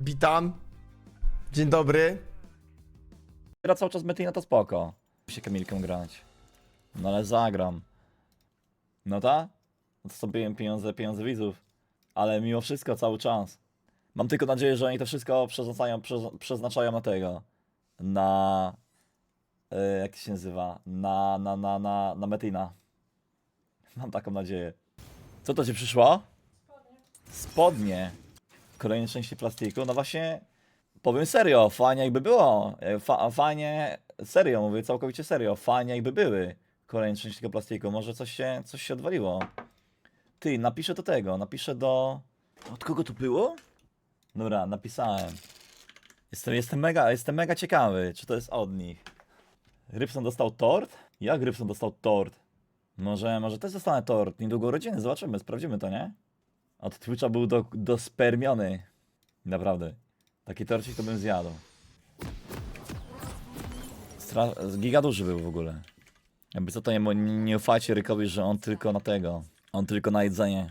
Witam. Dzień dobry. Gra cały czas Metina to spoko. się Kamilką grać. No ale zagram. No ta? No to sobie pieniądze, pieniądze widzów. Ale mimo wszystko cały czas. Mam tylko nadzieję, że oni to wszystko przeznaczają, przez- przeznaczają na tego. Na... E, jak to się nazywa? Na, na, na, na, na Metina. Mam taką nadzieję. Co to ci przyszło? Spodnie. Kolejne części plastiku. No właśnie, powiem serio, fajnie jakby było. E, Fa fajnie, serio, mówię całkowicie serio, fajnie jakby były kolejne części tego plastiku. Może coś się, coś się odwaliło. Ty, napiszę do tego, napiszę do... Od kogo to było? Dobra, napisałem. Jestem, jestem, mega, jestem mega ciekawy, czy to jest od nich. Rybson dostał tort? Jak Rybson dostał tort? Może, może też dostanę tort. Niedługo urodziny, zobaczymy, sprawdzimy to, nie? Od Twitcha był do, dospermiony. Naprawdę. Taki torcik to bym zjadł. Stra- giga duży był w ogóle. Jakby co to nie, nie, nie ufajcie Rykowi, że on tylko na tego. On tylko na jedzenie.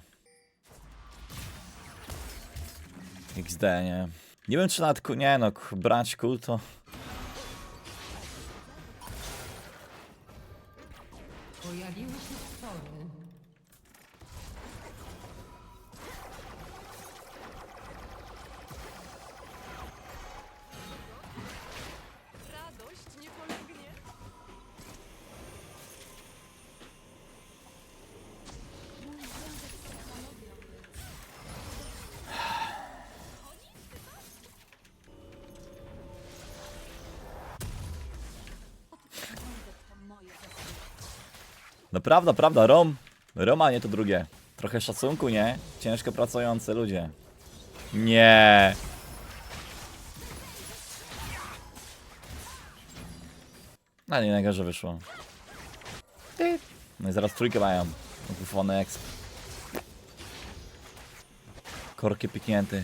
XD, nie. Nie wiem czy nawet, nie no, brać kul to... Pojawiły się No prawda, prawda, Rom. Roma, nie to drugie. Trochę szacunku, nie? Ciężko pracujący ludzie. Nie. No nie najgorzej wyszło. No i zaraz trójkę mają. Bufony exp. Korki piknięty.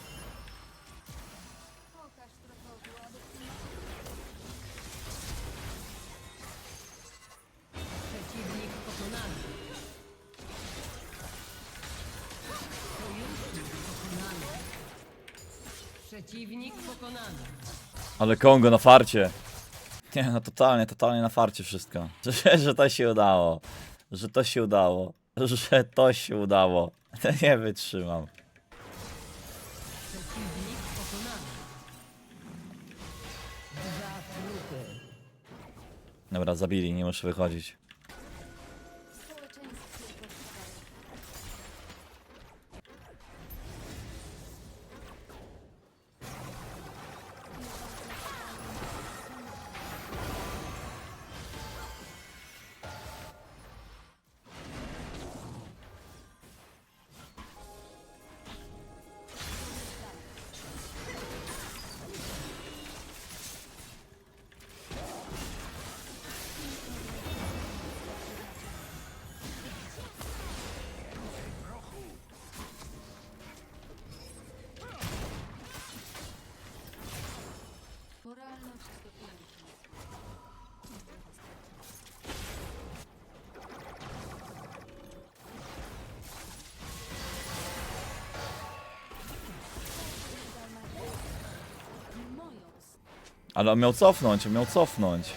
Przeciwnik pokonany. Ale Kongo na farcie. Nie no, totalnie, totalnie na farcie wszystko. Że, że to się udało. Że to się udało. Że to się udało. Nie wytrzymam. Przeciwnik pokonany. Dwa trupy. Dobra, zabili, nie muszę wychodzić. Ale on miał cofnąć, on miał cofnąć.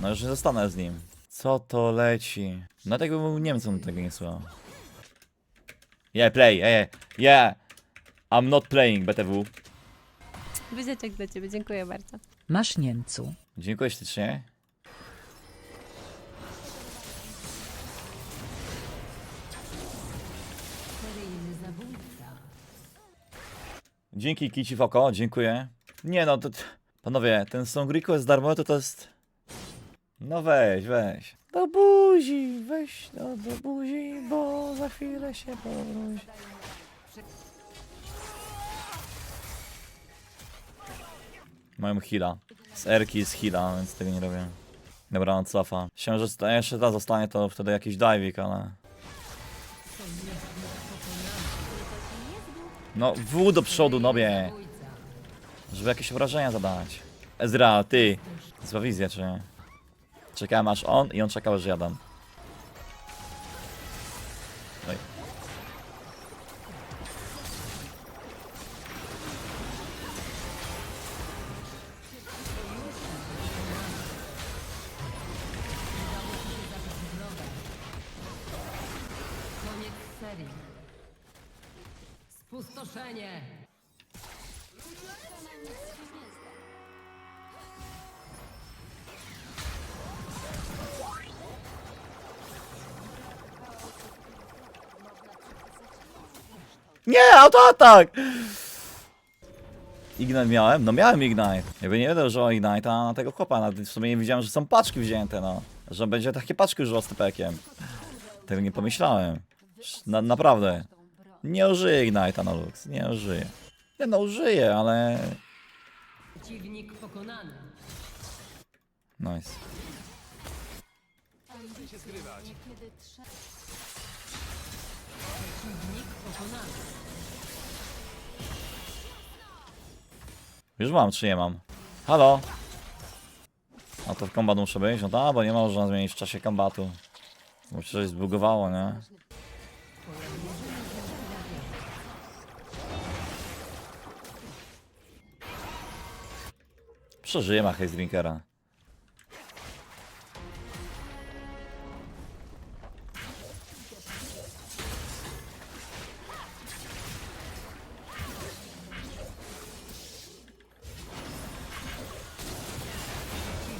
No już nie zostanę z nim. Co to leci? No tak jakby był Niemcem tego nie słuchał. Yeah, play, yeah, yeah. I'm not playing, BTW. Wyzieczek dla ciebie, dziękuję bardzo. Masz Niemcu. Dziękuję ślicznie. Dzięki Kici Foko, dziękuję. Nie no, to... Panowie, ten song request darmowy to to jest... No weź, weź. Do buzi, weź no do buzi, bo za chwilę się powróci. Mają heala. Z Erki jest heala, więc tego nie robię. Dobra, on cofa. Myślałem, że jeszcze ta zostanie, to wtedy jakiś diving, ale... No, W do przodu, nobie. Żeby jakieś wrażenia zadać. Ezra, ty. Zła wizja, czy nie? Czekałem aż on i on czekał, że ja dam. Oj. Nie, autoatak! Ignite miałem? No miałem Ignite. Jakby nie wiedział, że o Ignite, a na tego chłopa, w sumie nie widziałem, że są paczki wzięte, no. Że będzie takie paczki używał z typekiem. Tego nie pomyślałem. Na, naprawdę. Nie użyję Ignite'a na Lux, nie użyję. Nie no, użyję, ale... Przeciwnik pokonany. Nice. Niekiedy trzeba. Przeciwnik pokonany. Już mam, czy nie mam? Halo? A to w kombat muszę być? No tak, bo nie można zmienić w czasie kombatu. Bo się coś zbugowało, nie? Przeżyję ma Haze Drinkera.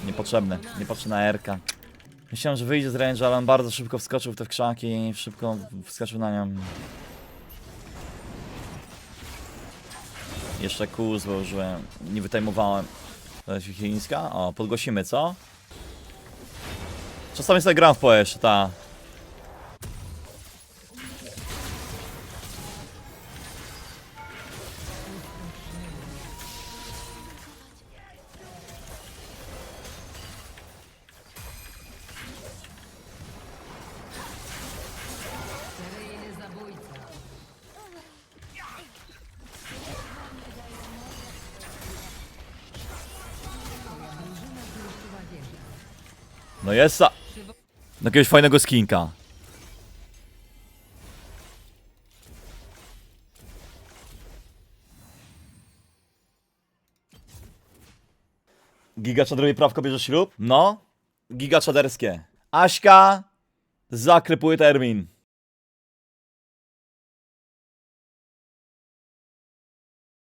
Niepotrzebne, niepotrzebna erka. Myślałem, że wyjdzie z range, ale on bardzo szybko wskoczył w te krzaki i szybko wskoczył na nią. Jeszcze kół złożyłem, nie wytajmowałem. Jest chińska? O, podgłosimy, co? Czasami sobie gram w poe jeszcze, ta. No jest jakiegoś fajnego skinka. Giga czaderowej prawko bierze ślub? No. Giga czaderskie. Aśka zakrypuje termin.